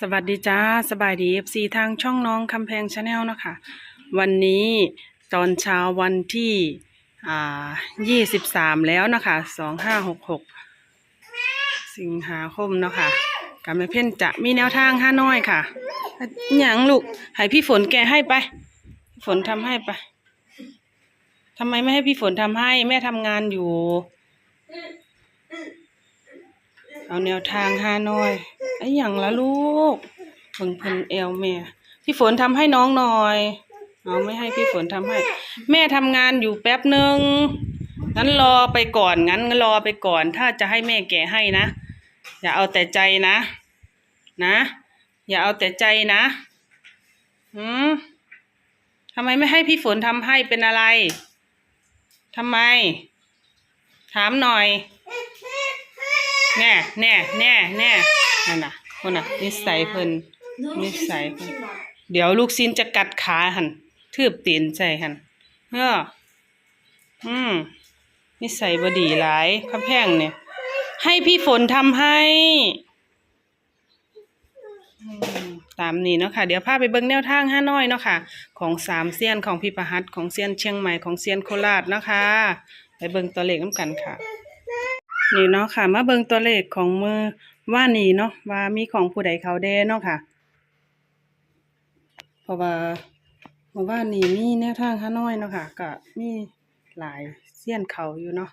สวัสดีจ้าสบายดีเอฟซีทางช่องน้องคำแพงชาแนลนะคะ วันนี้ตอนเช้าวันที่อ่ายี่สิบสามแล้วนะคะสองห้าหกหกสิงหาคมเนาะค่ะการแม่เพ่นจะมีแนวทางห้าน้อยค่ะอหย่างลูกให้พี่ฝนแกให้ไป ฝนทำให้ไปทำไมไม่ให้พี่ฝนทำให้ แม่ทำงานอยู่ เอาแนวทางห้านอยไอ้อย่างละลูกเพิ่งเพิ่นเอวแม่พี่ฝนทำให้น้องหน่อยเอาไม่ให้พี่ฝนทำให้ แม่ทำงานอยู่แป๊บหนึ่งงั้นรอไปก่อนงั้นรอไปก่อน ถ้าจะให้แม่แกะให้นะ อย่าเอาแต่ใจนะ นะ อย่าเอาแต่ใจนะหืมทำไมไม่ให้พี่ฝนทำให้เป็นอะไรทำไม ถามหน่อย แน่แน่แน่แน่นั่นน่ะคนน่ะนิสัยเพิ่นนิสัยเพิ่นเดี๋ยวลูกซินจะกัดขาหันทืบตีนใส่หันเฮ้ออืมนิสัยบดีหลายคำแพงเนี่ย ให้พี่ฝนทำให้ตามนี้เนาะค่ะเดี๋ยวพาไปเบิ่งแนวทางห้าน้อยเนาะค่ะ ของสามเซียนของพี่ประหัตของเซียนเชียงใหม่ของเซียนโคราชเนาะค่ะไปเบิ่งตัวเลขน้ำกันค่ะ นี่เนาะค่ะ มาเบิ่งตัวเลขของมือว่านี่เนาะว่ามีของผู้ใดเขาแดเนาะค่ะ เพราะว่าเมื่อวานนี้มีแนวทางฮาน้อยเนาะค่ะ ก็มีหลายเสี้ยนเขาอยู่เนาะ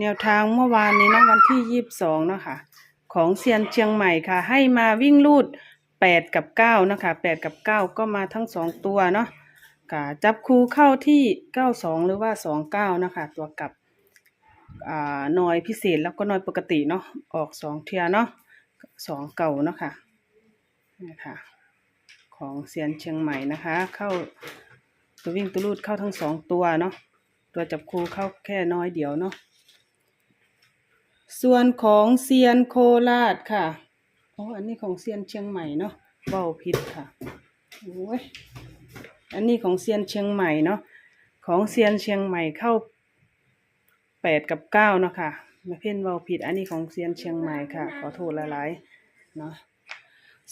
แนวทางเมื่อวานนี้เนาะวันที่ยี่สิบสองเนาะค่ะ ของเซียนเชียงใหม่ค่ะ ให้มาวิ่งลูดแปดกับเก้านะคะแปดกับเก้าก็มาทั้งสองตัวเนาะ ก็จับคูเข้าที่เก้าสองหรือว่าสองเก้านะคะ ตัวกับอ่าหน่อยพิเศษแล้วก็หน่อยปกติเนาะออกสองเทียเนาะสองเก่าเนาะค่ะนี่ค่ะของเซียนเชียงใหม่นะคะ เข้าตัววิ่งตัวรูดเข้าทั้งสองตัวเนาะตัวจับคูเข้าแค่น้อยเดียวเนาะส่วนของเซียนโคราชค่ะอ๋ออันนี้ของเซียนเชียงใหม่เนาะเบ้าผิดค่ะโอ้ย อันนี้ของเซียนเชียงใหม่เนาะของเซียนเชียงใหม่เข้าแปดกับเก้าเนาะค่ะไม่เพ่นเว่าผิดอันนี้ของเซียนเชียงใหม่ค่ะ ขอโทษหลายๆเนาะ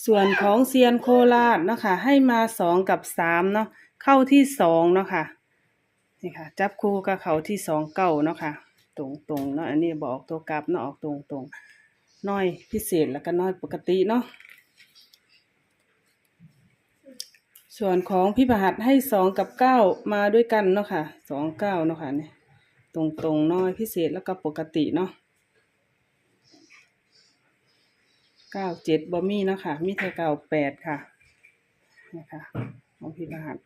ส่วนของเซียนโคราชเนาะค่ะให้มาสองกับสามเนาะเข้าที่สองเนาะค่ะนี่ค่ะ จับคู่กับเขาที่สองเก้าเนาะค่ะ ตรงๆเนาะอันนี้บอกตัวกลับเนาะออกตรงๆน้อยพิเศษแล้วก็น้อยปกติเนาะ ส่วนของพี่ประหัดให้สองกับเก้ามาด้วยกันเนาะค่ะสองเก้าเนาะค่ะเนี่ยตรงตรงๆน้อยพิเศษแล้วก็ปกติเนาะเก้าเจ็ดบอมี่เนาะค่ะมีแต่เก้าแปดค่ะนี่ค่ะของพี่ประหัด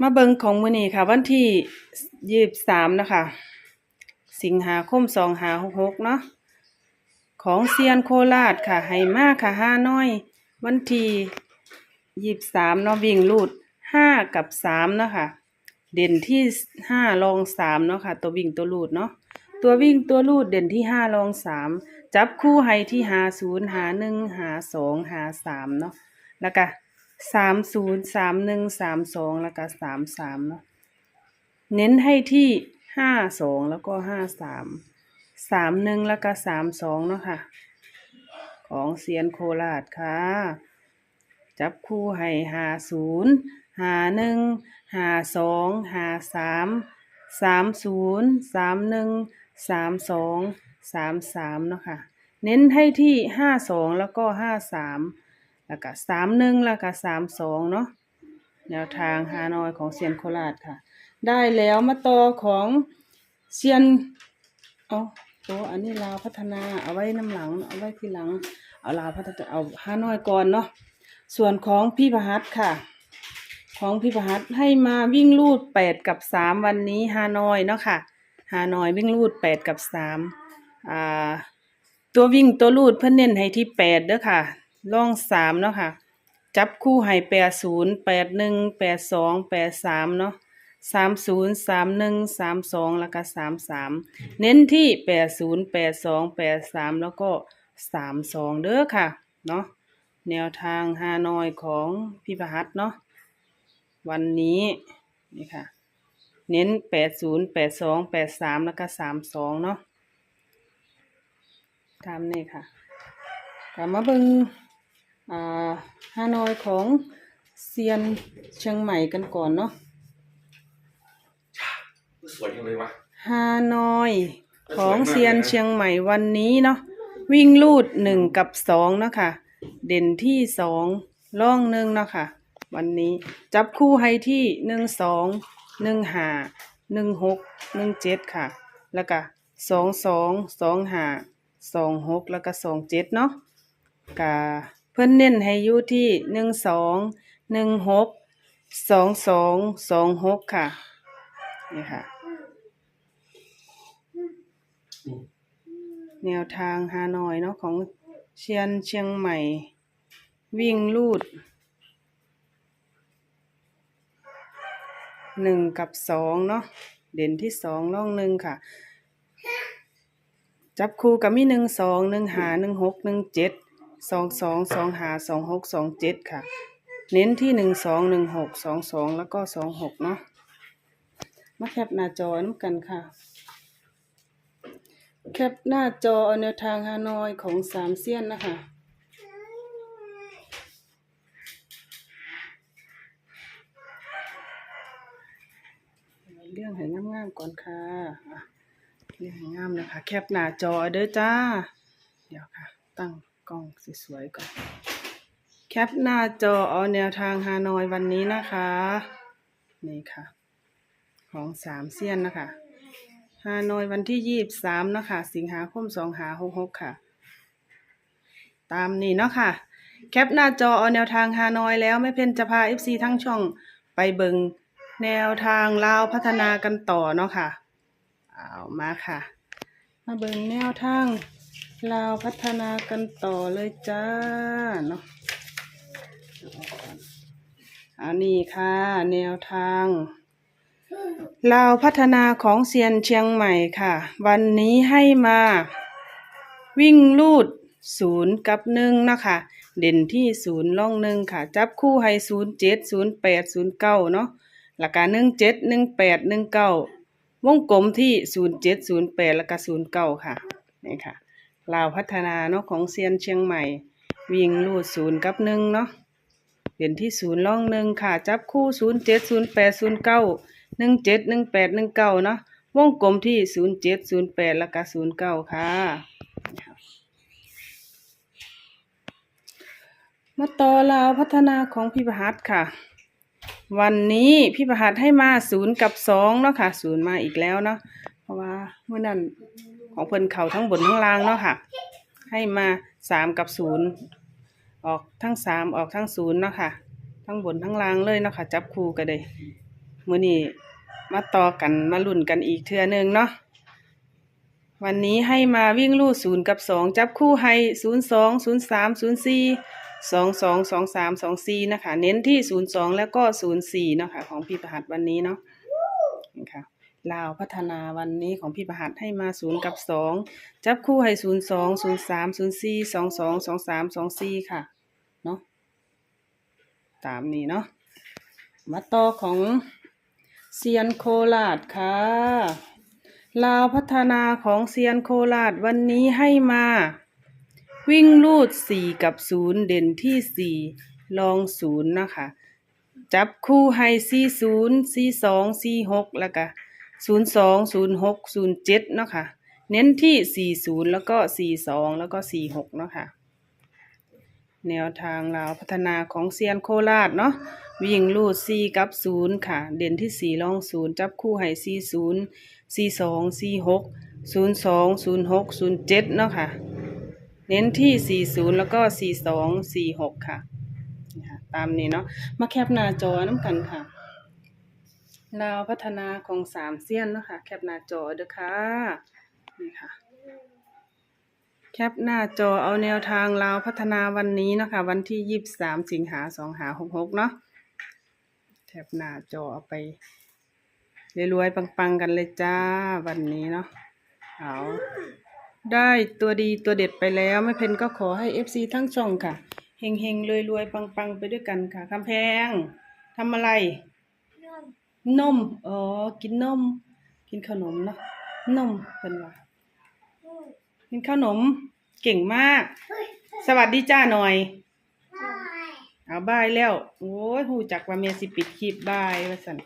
มาเบิงของมือนี้ค่ะ วันที่ยี่สิบสามนะคะ สิงหาคมสองหาหกหกเนาะของเซียนโคราชค่ะให้มากค่ะห้าน้อย วันที่ยี่สิบสามเนาะวิ่งลูดห้ากับสามเนาะค่ะ เด่นที่ห้ารองสามเนาะค่ะ ตัววิ่งตัวลูดเนาะตัววิ่งตัวลูดเด่นที่ห้ารองสามจับคู่ให้ที่หาศูนย์หาหนึ่งหาสองหาสามเนาะแล้วก็สามศูนย์สามหนึ่งสามสองแล้วก็สามสามเนาะเน้นให้ที่ ห้าสองแล้วก็ห้าสามสามหนึ่งแล้วก็สามสองเนาะค่ะ ของเซียนโคราชค่ะ จับคู่ให้หาศูนย์หาหนึ่งหาสองหาสามสามศูนย์สามหนึ่งสามสองสามสามเนาะค่ะ เน้นให้ที่ห้าสองแล้วก็ห้าสามแล้วก็สามหนึ่งแล้วก็สามสองเนาะ แนวทางฮานอยของเซียนโคราชค่ะ ได้แล้วมาต่อของเซียนเอาตัวอันนี้ลาวพัฒนาเอาไว้น้ำหลัง เอาไว้ทีหลัง เอาลาวพัฒนาเอาฮานอยก่อนเนาะส่วนของพี่ประหัตค่ะ ของพี่ประหัตให้มาวิ่งลูดแปดกับสามวันนี้ฮานอยเนาะค่ะฮานอยวิ่งลูดแปดกับสามอ่าตัววิ่งตัวลูดเพื่อนเน้นให้ที่แปดเด้อค่ะล่องสามเนาะค่ะ จับคู่ให้แปดศูนย์แปดหนึ่งแปดสองแปดสามเนาะสามศูนย์สามหนึ่งสามสองแล้วก็สามสามเน้นที่แปดศูนย์แปดสองแปดสามแล้วก็สามสองเด้อค่ะ เนาะแนวทางฮานอยของพี่ประหัตเนาะวันนี้นี่ค่ะ เน้นแปดศูนย์แปดสองแปดสามแล้วก็สามสองเนาะตามนี่ค่ะกลับมาเบิงอ่า ฮานอยของเซียนเชียงใหม่กันก่อนเนาะสวยจังเลยวะฮานอยของเซียนเชียงใหม่วันนี้เนาะวิ่งลูดหนึ่งกับสองเนาะค่ะ เด่นที่สองล่องหนึ่งเนาะค่ะ วันนี้จับคู่ให้ที่หนึ่งสองหนึ่งห้าหนึ่งหกหนึ่งเจ็ดค่ะ แล้วก็สองสองสองห้าสองหกแล้วก็สองเจ็ดเนาะกะ เพิ่นเน้นให้อยู่ที่หนึ่งสองหนึ่งหกสองสองสองหกค่ะนี่ค่ะ แนวทางฮานอยเนาะของเชียนเชียงใหม่ วิ่งลูดหนึ่งกับสองเนาะเด่นที่สองล่องหนึ่งค่ะ จับคู่กับมีหนึ่งสองหนึ่งหาหนึ่งหกหนึ่งเจ็ด สองสองสองหาสองหกสองเจ็ดค่ะ เน้นที่หนึ่งสองหนึ่งหกสองสองแล้วก็สองหกเนาะมาแคปหน้าจอน้ำกันค่ะ แคปหน้าจอเอาแนวทางฮานอยของสามเซียนนะคะเรื่องให้งามๆก่อนค่ะอะเรื่องให้งามนะคะ แคปหน้าจอเด้อจ้า เดี๋ยวค่ะ ตั้ง กล้องสวยๆก่อน แคปหน้าจอเอาแนวทางฮานอยวันนี้นะคะ นี่ค่ะ ของสามเซียนนะคะฮานอยวันที่ยี่บสามนะคะ สิงหาคมสองหาหกหกค่ะ ตามนี้เนาะค่ะ แคปหน้าจอเอาแนวทางฮานอยแล้วไม่เพ่นจะพา FC ทั้งช่องไปเบิงแนวทางลาวพัฒนากันต่อเนาะค่ะ เอามาค่ะ มาเบิงแนวทาง ลาวพัฒนากันต่อเลยจ้าเนาะอันนี้ค่ะ แนวทางลาวพัฒนาของเซียนเชียงใหม่ค่ะ วันนี้ให้มา วิ่งลูดศูนย์กับหนึ่งนะคะ เด่นที่ศูนย์ล่องหนึ่งค่ะ จับคู่ให้ศูนย์เจ็ดศูนย์แปดศูนย์เก้าเนาะหลักการหนึ่งเจ็ดหนึ่งแปดหนึ่งเก้าวงกลมที่ศูนย์เจ็ดศูนย์แปดแล้วก็ศูนย์เก้าค่ะนี่ค่ะ ลาวพัฒนาเนาะของเซียนเชียงใหม่ วิ่งลูดศูนย์กับหนึ่งเนาะเด่นที่ศูนย์ล่องหนึ่งค่ะ จับคู่ศูนย์เจ็ดศูนย์แปดศูนย์เก้าหนึ่งเจ็ดหนึ่งแปดหนึ่งเก้าเนาะวงกลมที่ศูนย์เจ็ดศูนย์แปดแล้วก็ศูนย์เก้าค่ะ มาต่อลาวพัฒนาของพี่ประหัตค่ะ วันนี้พี่ประหัตให้มาศูนย์กับสองเนาะค่ะศูนย์มาอีกแล้วเนาะเพราะว่าเมื่อนั้น ของเพิ่นเข่าทั้งบนทั้งล่างเนาะค่ะ ให้มาสามกับศูนย์ออกทั้งสามออกทั้งศูนย์เนาะค่ะ ทั้งบนทั้งล่างเลยเนาะค่ะ จับคู่กันเลยมือนี้มาต่อกันมาลุ้นกันอีกเทื่อนึงเนาะวันนี้ให้มาวิ่งลู่ศูนย์กับสองจับคู่ให้ศูนย์สองศูนย์สามศูนย์สี่สองสองสองสามสองสี่นะคะ เน้นที่ศูนย์สองแล้วก็ศูนย์สี่เนาะค่ะ ของพี่ประหัสวันนี้เนาะนี่ค่ะ ลาวพัฒนาวันนี้ของพี่ประหัสให้มาศูนย์กับสองจับคู่ให้ศูนย์สองศูนย์สามศูนย์สี่สองสองสองสามสองสี่ค่ะ เนาะตามนี้เนาะมาต่อของเซียนโคราชค่ะลาวพัฒนาของเซียนโคราชวันนี้ให้มา วิ่งลูดสี่กับศูนย์เด่นที่สี่ลองศูนย์นะคะ จับคู่ให้สี่ศูนย์สี่สองสี่หกแล้วก็ ศูนย์สองศูนย์หกศูนย์เจ็ดเนาะค่ะ เน้นที่สี่ศูนย์แล้วก็สี่สองแล้วก็สี่หกเนาะค่ะ แนวทางลาพัฒนาของเซียนโคราชเนาะวิ่งลูดสี่กับศูนย์ค่ะ เด่นที่สี่ลองศูนย์จับคู่ให้สี่ศูนย์สี่สองสี่หกศูนย์สองศูนย์หกศูนย์เจ็ดเนาะค่ะ เน้นที่สี่ศูนย์แล้วก็สี่สองสี่หกค่ะนี่ค่ะตามนี้เนาะมาแคปหน้าจอน้ำกันค่ะ ลาวพัฒนาของสามเซียนเนาะค่ะแคปหน้าจอเด้อค่ะนี่ค่ะ แคปหน้าจอเอาแนวทางลาวพัฒนาวันนี้เนาะคะ วันที่ยี่สิบสามสิงหาสองหาหกหกเนาะแคปหน้าจอเอาไปรวยๆปังๆกันเลยจ้าวันนี้เนาะเอาได้ตัวดีตัวเด็ดไปแล้วไม่เพนก็ขอให้เอฟซีทั้งช่องค่ะเฮงๆรวยๆปังๆ ไปด้วยกันค่ะคำแพงทำอะไร นม อ๋อ กินนม กินขนมเนาะ นมเป็นว่ากินขนม เก่งมาก สวัสดีจ้าหน่อย เอาบายแล้ว โอ้ยหูจักว่าเมียสิปิดคลิปบายว่าสัน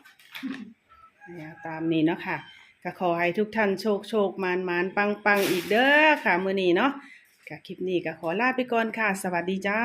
เนี่ยตามนี้เนาะค่ะก็ขอให้ทุกท่านโชคโชคมานมานปังปังอีกเด้อค่ะ มือนี้เนาะก็คลิปนี้ก็ขอลาไปก่อนค่ะ สวัสดีจ้า